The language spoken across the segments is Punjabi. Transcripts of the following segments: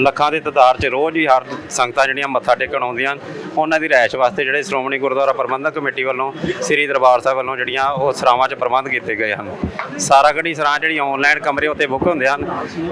ਲੱਖਾਂ ਦੇ ਤਦਾਦ 'ਚ ਰੋਜ਼ ਹੀ ਹਰ ਸੰਗਤਾਂ ਜਿਹੜੀਆਂ ਮੱਥਾ ਟੇਕਣ ਆਉਂਦੀਆਂ ਹਨ। ਉਹਨਾਂ ਦੀ ਰਿਹਾਇਸ਼ ਵਾਸਤੇ ਜਿਹੜੇ ਸ਼੍ਰੋਮਣੀ ਗੁਰਦੁਆਰਾ ਪ੍ਰਬੰਧਕ ਕਮੇਟੀ ਵੱਲੋਂ, ਸ੍ਰੀ ਦਰਬਾਰ ਸਾਹਿਬ ਵੱਲੋਂ ਜਿਹੜੀਆਂ ਉਹ ਸਰਾਵਾਂ 'ਚ ਪ੍ਰਬੰਧ ਕੀਤੇ ਗਏ ਹਨ। ਸਾਰਾ ਸਾਰਾਗੜੀ ਸਰਾਂ ਜਿਹੜੀ ਆਨਲਾਈਨ ਕਮਰੇ ਉੱਤੇ ਬੁੱਕ ਹੁੰਦੇ ਹਨ,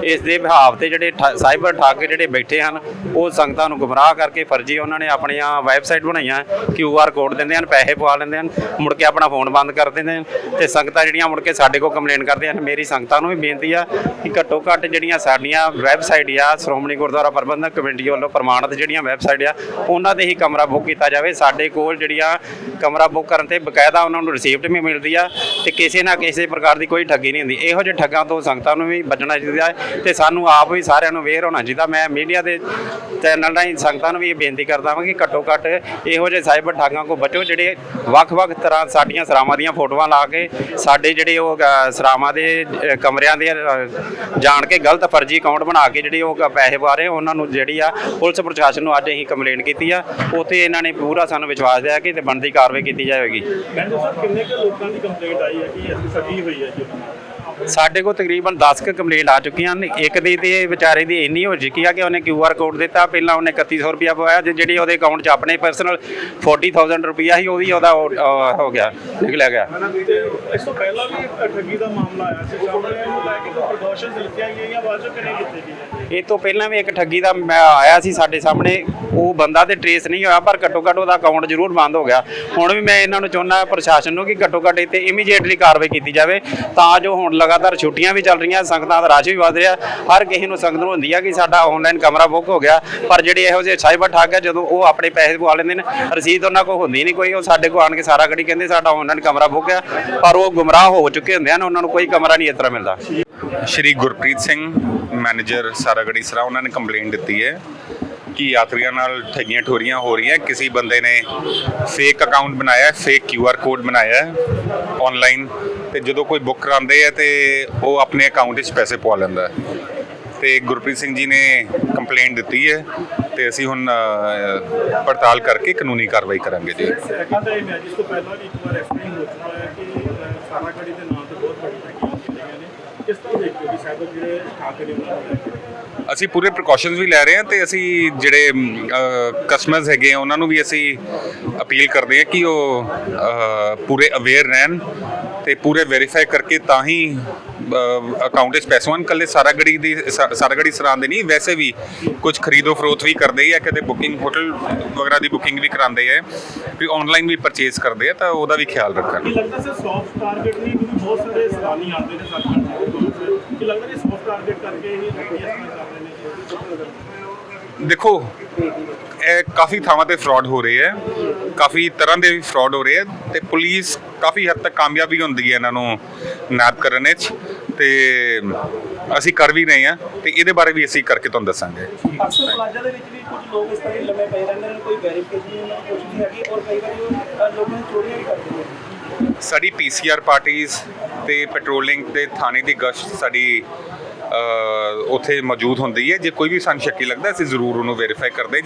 ਇਸ ਦੇ ਵਿਹਾਵ ਤੇ ਜਿਹੜੇ ਠ- ਸਾਈਬਰ ਠੱਗ ਜਿਹੜੇ ਬੈਠੇ ਹਨ, ਉਹ ਸੰਗਤਾਂ ਨੂੰ ਗੁੰਮਰਾਹ ਕਰਕੇ ਫਰਜ਼ੀ ਉਹਨਾਂ ਨੇ ਆਪਣੀਆਂ ਵੈਬਸਾਈਟ ਬਣਾਈਆਂ ਕਿਊ ਆਰ ਕੋਡ ਦਿੰਦੇ ਹਨ, ਪੈਸੇ ਪਵਾ ਲੈਂਦੇ ਹਨ, ਮੁੜ ਕੇ ਆਪਣਾ ਫੋਨ ਬੰਦ ਕਰ ਦਿੰਦੇ ਹਨ ਤੇ ਸੰਗਤਾਂ ਜਿਹੜੀਆਂ ਮੁੜ ਕੇ ਸਾਡੇ ਕੋਲ ਕੰਪਲੇਨ ਕਰਦੇ ਹਨ। ਮੇਰੀ ਸੰਗਤਾਂ ਨੂੰ ਵੀ ਬੇਨਤੀ ਆ ਕਿ ਘੱਟੋ ਘੱਟ ਜਿਹੜੀਆਂ ਸਾਡੀਆਂ ਵੈਬਸਾਈਟ ਆ ਸ਼੍ਰੋਮਣੀ ਗੁਰਦੁਆਰਾ ਪ੍ਰਬੰਧਕ ਕਮੇਟੀ ਵੱਲੋਂ ਪ੍ਰਮਾਣਿਤ ਜਿਹੜੀਆਂ ਵੈਬਸਾਈਟ ਆ, ਉਹਨਾਂ ਤੇ ਹੀ ਕਮਰਾ ਬੁੱਕ ਕੀਤਾ ਜਾਵੇ। ਸਾਡੇ ਕੋਲ ਜਿਹੜੀਆਂ ਕਮਰਾ ਬੁੱਕ ਕਰਨ ਤੇ ਬਕਾਇਦਾ ਉਹਨਾਂ ਨੂੰ ਰਿਸੀਪਟ ਵੀ ਮਿਲਦੀ ਆ ਤੇ ਕਿਸੇ ਨਾ ਕਿਸੇ ਪ੍ਰਕਾਰ ਦੀ ਕੋਈ ਠੱਗੀ ਨਹੀਂ ਹੁੰਦੀ। ਇਹੋ ਜਿਹੇ ਠੱਗਾਂ ਤੋਂ ਸੰਗਤਾਂ ਨੂੰ ਵੀ ਬਚਣਾ ਚਾਹੀਦਾ ਹੈ ਤੇ ਸਾਨੂੰ ਆਪ ਵੀ ਸਾਰਿਆਂ ਨੂੰ ਅਵੇਅਰ ਹੋਣਾ ਚਾਹੀਦਾ। ਮੈਂ ਮੀਡੀਆ ਦੇ ਚੈਨਲ ਰਾਹੀਂ ਸੰਗਤਾਂ ਨੂੰ ਵੀ ਇਹ ਬੇਨਤੀ ਕਰਦਾ ਹਾਂ ਕਿ ਘੱਟੋ ਘੱਟ ਇਹੋ ਜਿਹੇ ਸਾਈਬਰ ਠੱਗਾਂ ਕੋ ਬਚੋ, ਜਿਹੜੇ ਵੱਖ-ਵੱਖ ਤਰ੍ਹਾਂ ਸਾਡੀਆਂ ਸਰਾਵਾਂ ਦੀਆਂ ਫੋਟੋਆਂ ਲਾ ਕੇ ਸਾਡੇ ਜਿਹੜੇ ਉਹ ਸਰਾਵਾਂ ਦੇ ਕਮਰਿਆਂ ਦੇ ਜਾਣ ਕੇ ਗਲਤ ਫਰਜ਼ੀ ਅਕਾਊਂਟ ਬਣਾ ਕੇ ਜਿਹੜੇ ਉਹ ਪੈਸੇ ਰਹੇ ਉਹਨਾਂ ਨੂੰ ਜਿਹੜੀ ਆ ਪੁਲਿਸ ਪ੍ਰਸ਼ਾਸਨ ਨੂੰ ਅੱਜ ਅਸੀਂ ਕੰਪਲੇਂਟ ਕੀਤੀ ਆ, ਉੱਥੇ ਇਹਨਾਂ ਨੇ ਪੂਰਾ ਸਾਨੂੰ ਵਿਸ਼ਵਾਸ ਦਿਆ ਕਿ ਤੇ ਬਣਦੀ ਕਾਰਵਾਈ ਕੀਤੀ ਜਾਵੇਗੀ। ਕਹਿੰਦੇ ਸਰ, ਕਿੰਨੇ ਕੁ ਲੋਕਾਂ ਦੀ ਕੰਪਲੇਂਟ ਆਈ ਹੈ ਕਿ ਅਸੀਂ ਠੱਗੀ ਹੋਈ ਹੈ ਜੀ? ਸਾਡੇ ਕੋਲ ਤਕਰੀਬਨ 10 ਕੁ ਕੰਪਲੇਂਟ ਆ ਚੁੱਕੀਆਂ ਨੇ ਇੱਕ ਦੀ ਤੇ ਵਿਚਾਰੇ ਦੀ ਇੰਨੀ ਹੋ ਚੁੱਕੀ ਆ ਕਿ ਉਹਨੇ ਕਿਊ ਆਰ ਕੋਡ ਦਿੱਤਾ। ਪਹਿਲਾਂ ਉਹਨੇ 3100 ਰੁਪਇਆ ਪਵਾਇਆ। ਤੇ ਜਿਹੜੀ ਉਹਦੇ ਅਕਾਊਂਟ 'ਚ ਆਪਣੇ ਪਰਸਨਲ 40000 ਰੁਪਇਆ ਸੀ ਉਹ ਵੀ ਉਹਦਾ ਹੋ ਗਿਆ ਨਿਕਲਿਆ ਗਿਆ। ਤੇ ਇਸ ਤੋਂ ਪਹਿਲਾਂ ਵੀ ਠੱਗੀ ਦਾ ਮਾਮਲਾ ਆਇਆ ਸੀ। ਸਾਹਮਣੇ ਇਹਨੂੰ ਲੈ ਕੇ ਕੋਈ ਪ੍ਰੀਕਾਸ਼ਨਸ ਲਿੱਤੀਆਂ ਗਈਆਂ ਬਾਅਦ ਚੋਂ ਕਿਹਨੇ ਕੀਤੀ ਗਈ ਇਹ ਤੋਂ ਪਹਿਲਾਂ ਵੀ ਇੱਕ ਠੱਗੀ ਦਾ ਆਇਆ ਸੀ ਸਾਡੇ ਸਾਹਮਣੇ। ਉਹ ਬੰਦਾ ਤੇ ਟਰੇਸ ਨਹੀਂ ਹੋਇਆ ਪਰ ਘੱਟੋ ਘੱਟ ਉਹਦਾ ਅਕਾਊਂਟ ਜ਼ਰੂਰ ਬੰਦ ਹੋ ਗਿਆ। ਹੁਣ ਵੀ ਮੈਂ ਇਹਨਾਂ ਨੂੰ ਚਾਹੁੰਦਾ ਪ੍ਰਸ਼ਾਸਨ ਨੂੰ ਕਿ ਘੱਟੋ ਘੱਟ ਇੱਥੇ ਇਮੀਡੀਏਟਲੀ ਕਾਰਵਾਈ ਕੀਤੀ ਜਾਵੇ। ਤਾਂ ਜੋ ਹੁਣ ਲਗਾਤਾਰ ਛੁੱਟੀਆਂ ਵੀ ਚੱਲ ਰਹੀਆਂ, ਸੰਗਤਾਂ ਦਾ ਰਸ਼ ਵੀ ਵਧ ਰਿਹਾ। ਹਰ ਕਿਸੇ ਨੂੰ ਸੰਗਤ ਨੂੰ ਹੁੰਦੀ ਆ ਕਿ ਸਾਡਾ ਆਨਲਾਈਨ ਕਮਰਾ ਬੁੱਕ ਹੋ ਗਿਆ। ਪਰ ਜਿਹੜੇ ਇਹੋ ਜਿਹੇ ਸਾਈਬਰ ਠੱਗ ਆ, ਜਦੋਂ ਉਹ ਆਪਣੇ ਪੈਸੇ ਪਵਾ ਲੈਂਦੇ ਨੇ, ਰਸੀਦ ਉਹਨਾਂ ਕੋਲ ਹੁੰਦੀ ਨਹੀਂ ਕੋਈ, ਉਹ ਸਾਡੇ ਕੋਲ ਆਣ ਕੇ ਸਾਰਾ ਗੜੀ ਕਹਿੰਦੇ, ਸਾਡਾ ਆਨਲਾਈਨ ਕਮਰਾ ਬੁੱਕ ਆ। ਪਰ ਉਹ ਗੁੰਮਰਾਹ ਹੋ ਚੁੱਕੇ ਹੁੰਦੇ ਹਨ, ਉਹਨਾਂ ਨੂੰ ਕੋਈ ਕਮਰਾ ਨਹੀਂ ਇਸ ਤਰ੍ਹਾਂ ਮਿਲਦਾ। ਸ਼੍ਰੀ ਗੁਰਪ੍ਰੀਤ ਸਿੰਘ ਮੈਨੇਜਰ ਸਾਰਾਗੜੀ ਸਰਾ, ਉਹਨਾਂ ਨੇ ਕੰਪਲੇਂਟ ਦਿੱਤੀ ਹੈ। ਕਿ ਯਾਤਰੀਆਂ ਨਾਲ ਠੱਗੀਆਂ ਠੋਰੀਆਂ ਹੋ ਰਹੀਆਂ। ਕਿਸੇ ਬੰਦੇ ਨੇ ਫੇਕ ਅਕਾਊਂਟ ਬਣਾਇਆ ਫੇਕ ਕਿਊ ਆਰ ਕੋਡ ਬਣਾਇਆ ਹੈ ਆਨਲਾਈਨ ਤੇ ਜਦੋਂ ਕੋਈ ਬੁੱਕ ਕਰਾਉਂਦੇ ਹੈ ਤੇ ਉਹ ਆਪਣੇ ਅਕਾਊਂਟ 'ਚ ਪੈਸੇ ਪਵਾ ਲੈਂਦਾ। ਹੈ ਤੇ ਗੁਰਪ੍ਰੀਤ ਸਿੰਘ ਜੀ ਨੇ ਕੰਪਲੇਂਟ ਦਿੱਤੀ ਹੈ ਤੇ ਅਸੀਂ ਹੁਣ ਪੜਤਾਲ ਕਰਕੇ ਕਾਨੂੰਨੀ ਕਾਰਵਾਈ ਕਰਾਂਗੇ ਜੀ। ਸੈਕਿੰਡ ਟਾਈਮ ਹੈ ਜਿਸ ਤੋਂ ਪਹਿਲਾਂ ਵੀ ਇੱਕ ਵਾਰ ਐਕਸਪਲੇਨ ਹੋ ਚੁੱਕਾ ਹੈ ਕਿ ਅਹ, ਸਾਰਾਗੜੀ ਦੇ ਨਾਂ ਤੇ ਬਹੁਤ ਵੱਡੀ ਠੱਗੀਆਂ ਕੀਤੀਆਂ ਗਈਆਂ ਨੇ ਕਿਸ ਤਰ੍ਹਾਂ ਦੇਖਦੇ ਹੋ ਕਿ ਸਾਈਬਰ ਜਿਹੜੇ ਠੱਗ ਨੇ ਉਹਨਾਂ ਨੂੰ ਲੈ ਕੇ? ਅਸੀਂ ਪੂਰੇ ਪ੍ਰੀਕਾਸ਼ਨਸ ਵੀ ਲੈ ਰਹੇ ਹਾਂ ਤੇ ਅਸੀਂ ਜਿਹੜੇ ਕਸਟਮਰਸ ਹੈਗੇ ਆ ਉਹਨਾਂ ਨੂੰ ਵੀ ਅਸੀਂ ਅਪੀਲ ਕਰਦੇ ਹਾਂ ਕਿ ਉਹ ਪੂਰੇ ਅਵੇਅਰ ਰਹਿਣ ਤੇ ਪੂਰੇ ਵੈਰੀਫਾਈ ਕਰਕੇ ਤਾਂ ਹੀ ਅਕਾਊਂਟ ਵਿੱਚ ਪੈਸੇ ਹੋਣ। ਕੱਲੇ ਸਾਰਾਗੜੀ ਦੀ ਸਾ- ਸਾਰਾਗੜੀ ਸਰਾਂ ਦੇ ਨਹੀਂ ਵੈਸੇ ਵੀ ਕੁਝ ਖਰੀਦੋ ਫਰੋਖਤ ਵੀ ਕਰਦੇ ਆ ਕਦੇ ਬੁਕਿੰਗ ਹੋਟਲ ਵਗੈਰਾ ਦੀ ਬੁਕਿੰਗ ਵੀ ਕਰਾਉਂਦੇ ਆ। ਵੀ ਆਨਲਾਈਨ ਵੀ ਪਰਚੇਸ ਕਰਦੇ ਆ ਤਾਂ ਉਹਦਾ ਵੀ ਖਿਆਲ ਰੱਖਣ। ਕੀ ਲੱਗਦਾ ਸਰ ਸੌਫਟ ਟਾਰਗੇਟ ਨਹੀਂ ਕਿਉਂਕਿ ਬਹੁਤ ਸਾਰੇ ਸੈਲਾਨੀ ਆਉਂਦੇ ਨੇ ਸਾਡੇ ਕੋਲ ਕੀ ਲੱਗਦਾ ਕਿ ਸੌਫਟ ਟਾਰਗੇਟ ਕਰਕੇ ਹੀ ਠੱਗੀ ਇਸ ਤਰ੍ਹਾਂ ਕਰ ਰਹੇ ਨੇ ਦੇਖੋ ਇਹ ਕਾਫੀ ਥਾਵਾਂ ਤੇ ਫਰਾਡ ਹੋ ਰਹੇ ਹੈ। ਕਾਫੀ ਤਰ੍ਹਾਂ ਦੇ ਫਰਾਡ ਹੋ ਰਹੇ ਹੈ ਤੇ ਪੁਲਿਸ ਕਾਫੀ ਹੱਦ ਤੱਕ ਕਾਮਯਾਬ ਵੀ ਹੁੰਦੀ ਹੈ ਇਹਨਾਂ ਨੂੰ ਨੈਪ ਕਰਨ ਵਿੱਚ। ਤੇ ਅਸੀਂ ਕਰ ਵੀ ਰਹੇ ਹਾਂ ਤੇ ਇਹਦੇ ਬਾਰੇ ਵੀ ਅਸੀਂ ਕਰਕੇ ਤੁਹਾਨੂੰ ਦੱਸਾਂਗੇ। ਅਕਸਰ ਪਲਾਜ਼ਾ ਦੇ ਵਿੱਚ ਵੀ ਕੁਝ ਲੋਕ ਇਸ ਤਰ੍ਹਾਂ ਹੀ ਲੰਮੇ ਪਏ ਰਹਿੰਦੇ ਨੇ ਕੋਈ ਵੈਰੀਫਿਕੇਸ਼ਨ ਨਹੀਂ ਉਹਨਾਂ ਦੀ ਕੁਛ ਨਹੀਂ ਹੈਗੀ ਔਰ ਕਈ ਵਾਰੀ ਉਹ ਅ, ਲੋਕਾਂ ਨੂੰ ਚੋਰੀਆਂ ਵੀ ਕਰਦੇ ਨੇ। ਸਾਡੀ ਪੀਸੀਆਰ ਪਾਰਟੀਆਂ ਤੇ ਪੈਟਰੋਲਿੰਗ ਤੇ ਥਾਣੇ ਦੀ ਗਸ਼ਤ ਸਾਡੀ ਉੱਥੇ ਮੌਜੂਦ ਹੁੰਦੀ ਹੈ। ਜੇ ਕੋਈ ਵੀ ਸਾਨੂੰ ਸ਼ੱਕੀ ਲੱਗਦਾ, ਅਸੀਂ ਜ਼ਰੂਰ ਉਹਨੂੰ ਵੈਰੀਫਾਈ ਕਰਦੇ ਜੇ